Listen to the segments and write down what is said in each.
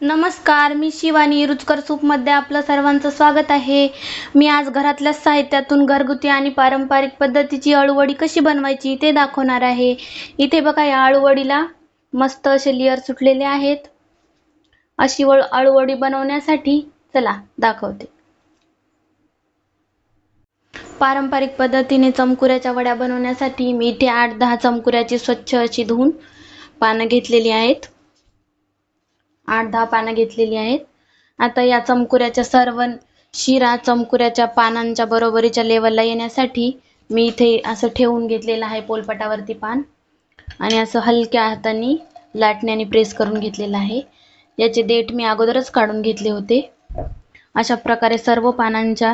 नमस्कार मी शिवानी रुचकर सूपमध्ये आपलं सर्वांचं स्वागत आहे. मी आज घरातल्या साहित्यातून घरगुती आणि पारंपरिक पद्धतीची अळूवडी कशी बनवायची ते दाखवणार आहे. इथे बघा या अळूवडीला मस्त असे लेअर सुटलेले आहेत. अशी वळ अळूवडी बनवण्यासाठी चला दाखवते. पारंपरिक पद्धतीने चमकुऱ्याच्या वड्या बनवण्यासाठी मी इथे आठ दहा चमकुऱ्याची स्वच्छ अशी धुवून पानं घेतलेली आहेत. आठ दहा पानं घेतलेली आहेत. आता या चमकुऱ्याच्या सर्व शिरा चमकुऱ्याच्या पानांच्या बरोबरीच्या लेवलला येण्यासाठी मी इथे असं ठेवून घेतलेलं आहे पोलपटावरती पान. आणि असं हलक्या हाताने लाटण्याने प्रेस करून घेतलेलं आहे. याचे देठ मी अगोदरच काढून घेतले होते. अशा प्रकारे सर्व पानांच्या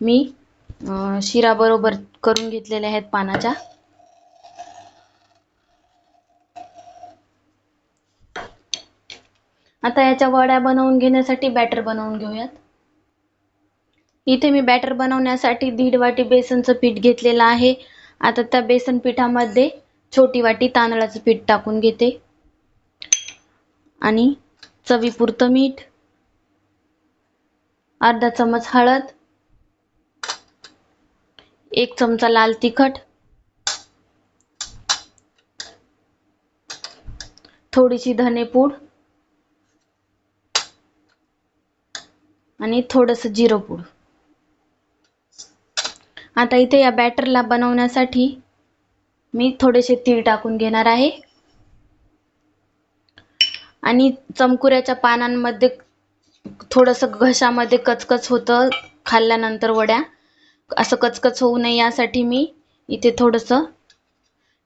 मी शिराबरोबर शिरा बरोबर करून घेतलेल्या आहेत पानाच्या. आता याच्या वड्या बनवून घेण्यासाठी बॅटर बनवून घेऊयात. इथे मी बॅटर बनवण्यासाठी दीड वाटी बेसनचं पीठ घेतलेलं आहे. आता त्या बेसन पिठामध्ये छोटी वाटी तांदळाचं पीठ टाकून घेते. आणि चवीपुरतं मीठ अर्धा चमच हळद एक चमचा लाल तिखट थोडीशी धनेपूड आणि थोडंसं जिरं पूड. आता इथे या बॅटरला बनवण्यासाठी मी थोडेसे तीळ टाकून घेणार आहे. आणि चमकुऱ्याच्या पानांमध्ये थोडंसं घशामध्ये कचकच होतं खाल्ल्यानंतर वड्या. असं कचकच होऊ नये यासाठी मी इथे थोडंसं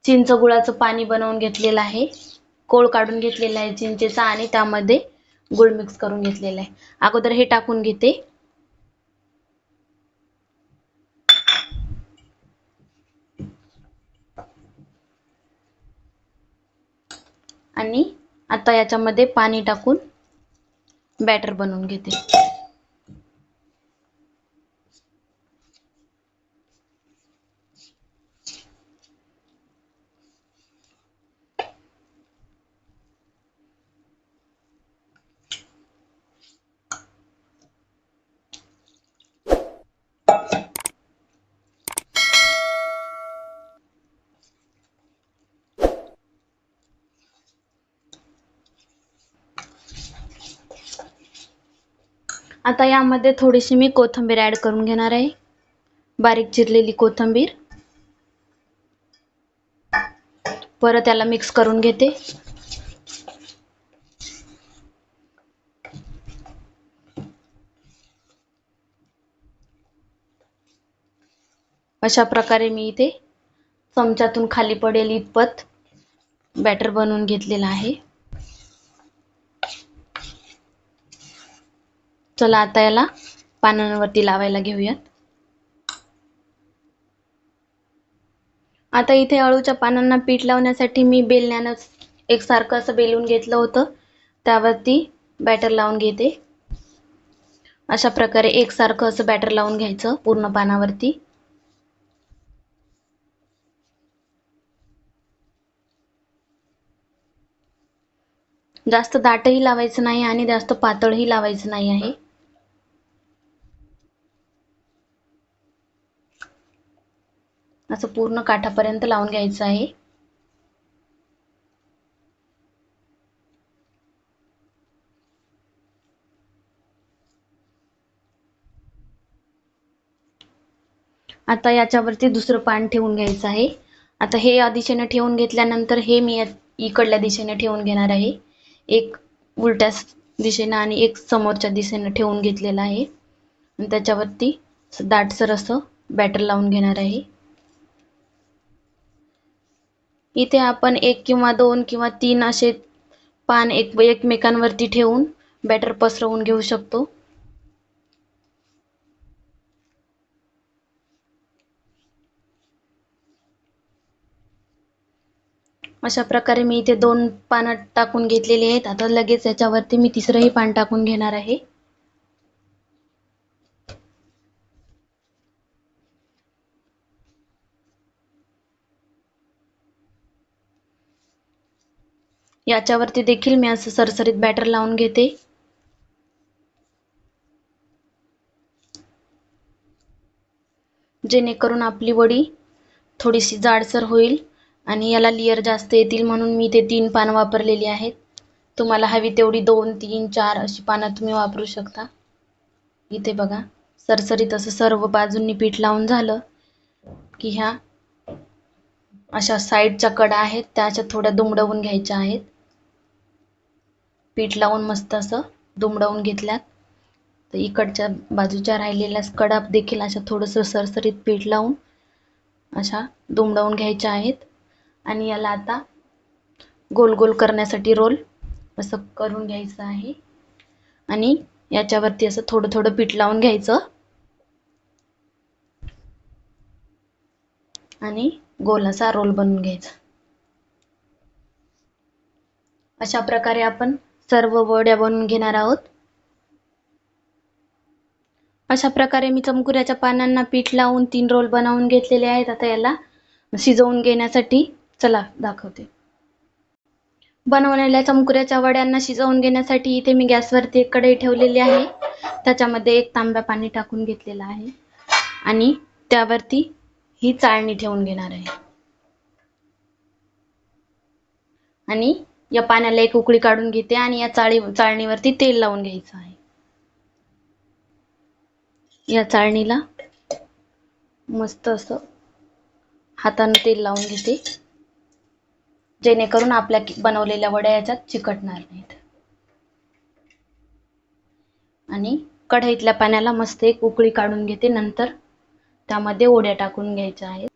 चिंच गुळाचं पाणी बनवून घेतलेलं आहे. कोळ काढून घेतलेलं आहे चिंचेचा आणि त्यामध्ये गुळ मिक्स करून घेतलेला आहे. अगोदर हे टाकून घेते. आणि आता याच्यामध्ये पाणी टाकून बॅटर बनवून घेते. आता यामध्ये थोडीशी मी कोथिंबीर ॲड करून घेणार आहे. बारीक चिरलेली कोथिंबीर. परत याला मिक्स करून घेते. अशा प्रकारे मी इथे चमच्यातून खाली पडेल इतपत बॅटर बनवून घेतलेलं आहे. चला आता याला पानांवरती लावायला घेऊयात. आता इथे अळूच्या पानांना पीठ लावण्यासाठी मी बेलण्यानं एकसारखं असं बेलून घेतलं होतं. त्यावरती बॅटर लावून घेते. अशा प्रकारे एकसारखं असं बॅटर लावून घ्यायचं पूर्ण पानावरती. जास्त दाटही लावायचं नाही आणि जास्त पातळही लावायचं नाही आहे. असं पूर्ण काठापर्यंत लावून घ्यायचं आहे. आता याच्यावरती दुसरं पान ठेवून घ्यायचं आहे. आता हे या दिशेने ठेवून घेतल्यानंतर हे मी इकडल्या दिशेने ठेवून घेणार आहे. एक उलट्या दिशेनं आणि एक समोरच्या दिशेनं ठेवून घेतलेलं आहे. आणि त्याच्यावरती दाटसर असं बॅटर लावून घेणार आहे. इथे आपण एक किंवा दोन किंवा तीन असे पान एक एकमेकांवरती ठेवून बॅटर पसरवून घेऊ शकतो. अशा प्रकारे मी इथे दोन पानं टाकून घेतलेली आहेत. आता लगेच याच्यावरती मी तिसरंही पान टाकून घेणार आहे. याच्यावरती देखील मी असं सरसरीत बॅटर लावून घेते. जेणेकरून आपली वडी थोडीशी जाडसर होईल आणि याला लिअर जास्त येतील म्हणून मी ते तीन पानं वापरलेली आहेत. तुम्हाला हवी तेवढी दोन तीन चार अशी पानं तुम्ही वापरू शकता. इथे बघा सरसरीत असं सर्व बाजूंनी पीठ लावून झालं की ह्या अशा साईडच्या कडा आहेत त्या अशा थोड्या दुमडवून घ्यायच्या आहेत. पीठ लावून मस्त असं दुमडवून घेतल्यात. तर इकडच्या बाजूच्या राहिलेल्या कडाप देखील अशा थोडंसं सरसरीत पीठ लावून अशा दुमडवून घ्यायच्या आहेत. आणि याला आता गोल गोल करण्यासाठी रोल असं करून घ्यायचं आहे. आणि याच्यावरती असं थोडं थोडं पीठ लावून घ्यायचं. आणि गोल असा रोल बनवून घ्यायचा. अशा प्रकारे आपण सर्व वड्या बनवून घेणार आहोत. अशा प्रकारे मी चमकुऱ्याच्या पानांना पीठ लावून तीन रोल बनवून घेतलेले आहेत आता याला. शिजवून घेण्यासाठी चला दाखवते. बनवलेल्या चमकुऱ्याच्या वड्यांना शिजवून घेण्यासाठी इथे मी गॅसवरती एक कढई ठेवलेली आहे. त्याच्यामध्ये एक तांब्या पाणी टाकून घेतलेलं आहे. आणि त्यावरती ही चाळणी ठेवून घेणार आहे. आणि या पाण्याला एक उकळी काढून घेते आणि या चाळी चाळणीवरती तेल लावून घ्यायचं आहे. या चाळणीला मस्त असं हातानं तेल लावून घेते. जेणेकरून आपल्या बनवलेल्या वड्या याच्यात चिकटणार नाहीत. आणि कढईतल्या पाण्याला मस्त एक उकळी काढून घेते. नंतर त्यामध्ये ओढ्या टाकून घ्यायच्या आहेत.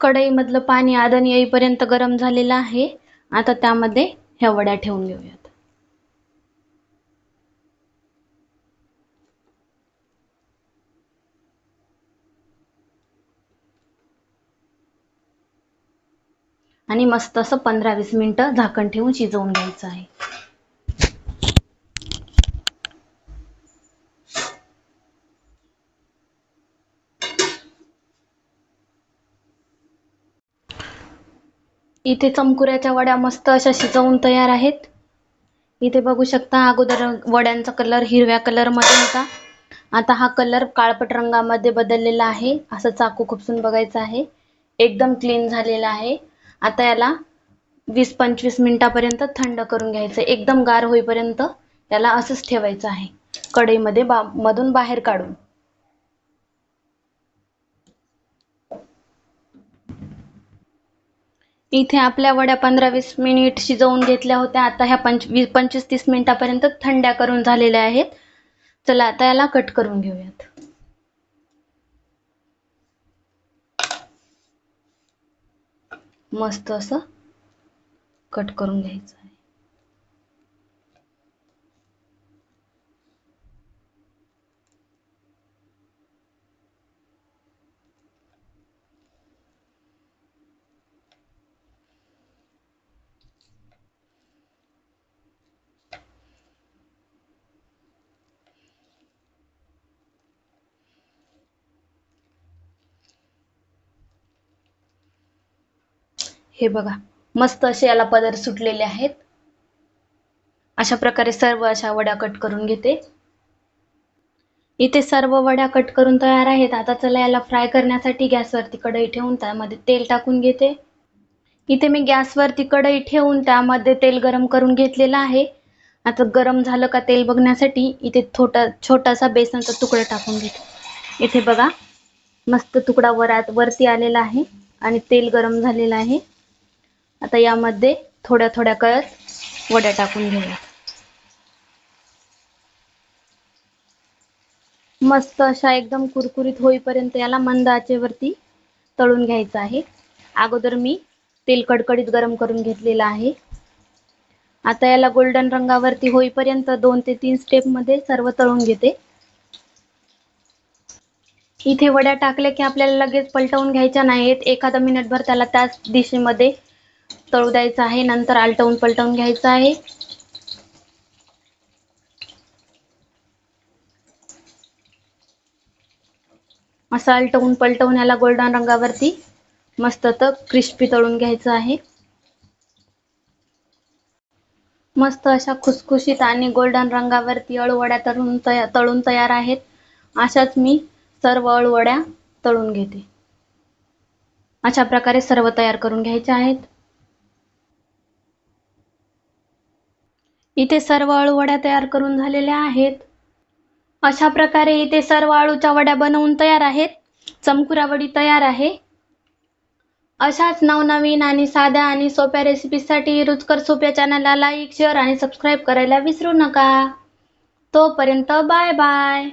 कढईमधलं पाणी आदन येईपर्यंत गरम झालेलं आहे. आता त्यामध्ये ह्या वड्या ठेवून घेऊयात. आणि मस्त असं पंधरा वीस मिनिटं झाकण ठेवून शिजवून घ्यायचं आहे. इथे चमकुऱ्याच्या वड्या मस्त अशा शिजवून तयार आहेत. इथे बघू शकता अगोदर वड्यांचा कलर हिरव्या कलरमध्ये होता. आता हा कलर काळपट रंगामध्ये बदललेला आहे. असं चाकू खुपसून बघायचं आहे. एकदम क्लीन झालेला आहे. आता याला वीस पंचवीस मिनिटापर्यंत थंड करून घ्यायचं एकदम गार होईपर्यंत याला असंच ठेवायचं आहे. कढईमध्ये बा मधून बाहेर काढून. इथे आपल्या वड्या पंधरा वीस मिनिट शिजवून घेतल्या होत्या. आता ह्या पंच वीस पंचवीस तीस मिनिटापर्यंत थंड्या करून झालेल्या आहेत. चला आता याला कट करून घेऊयात. मस्त असं कट करून घ्यायचं हे बघा मस्त असे याला पदर सुटलेले आहेत. अशा प्रकारे सर्व अशा वड्या कट करून घेते. इथे सर्व वड्या कट करून तयार आहेत. आता चला याला फ्राय करण्यासाठी गॅसवरती कढई ठेवून त्यामध्ये तेल टाकून घेते. इथे मी गॅसवरती कढई ठेवून त्यामध्ये तेल गरम करून घेतलेलं आहे. आता गरम झालं का तेल बघण्यासाठी इथे थोटा छोटासा बेसनचा तुकडा टाकून घेते. इथे बघा मस्त तुकडा वरात वरती आलेला आहे आणि तेल गरम झालेलं आहे. आता यामध्ये थोड्या थोड्या करत वड्या टाकून घेऊया. मस्त अशा एकदम कुरकुरीत होईपर्यंत याला मंद आचेवरती तळून घ्यायचं आहे. अगोदर मी तेल कडकडीत गरम करून घेतलेलं आहे. आता याला गोल्डन रंगावरती होईपर्यंत दोन ते तीन स्टेपमध्ये सर्व तळून घेते. इथे वड्या टाकल्या की आपल्याला लगेच पलटवून घ्यायच्या नाहीत. एखादा मिनिटभर त्याला त्याच दिशेमध्ये तळू द्यायचं आहे नंतर आलटवून पलटवून घ्यायचं आहे. असं आलटवून पलटवून याला गोल्डन रंगावरती मस्त तर क्रिस्पी तळून घ्यायचं आहे. मस्त अशा खुसखुशीत आणि गोल्डन रंगावरती अळूवड्या तळून तया तळून तयार आहेत. अशाच मी सर्व अळूवड्या तळून घेते. अशा प्रकारे सर्व तयार करून घ्यायचे आहेत. इथे सर्व अळू वड्या तयार करून झालेल्या आहेत. अशा प्रकारे इथे सर्व अळूच्या वड्या बनवून तयार आहेत. चमकुरा वडी तयार आहे. अशाच नवनवीन आणि साध्या आणि सोप्या रेसिपीसाठी रुचकर सोप्या चॅनलला लाईक शेअर आणि सबस्क्राईब करायला विसरू नका. तोपर्यंत बाय बाय.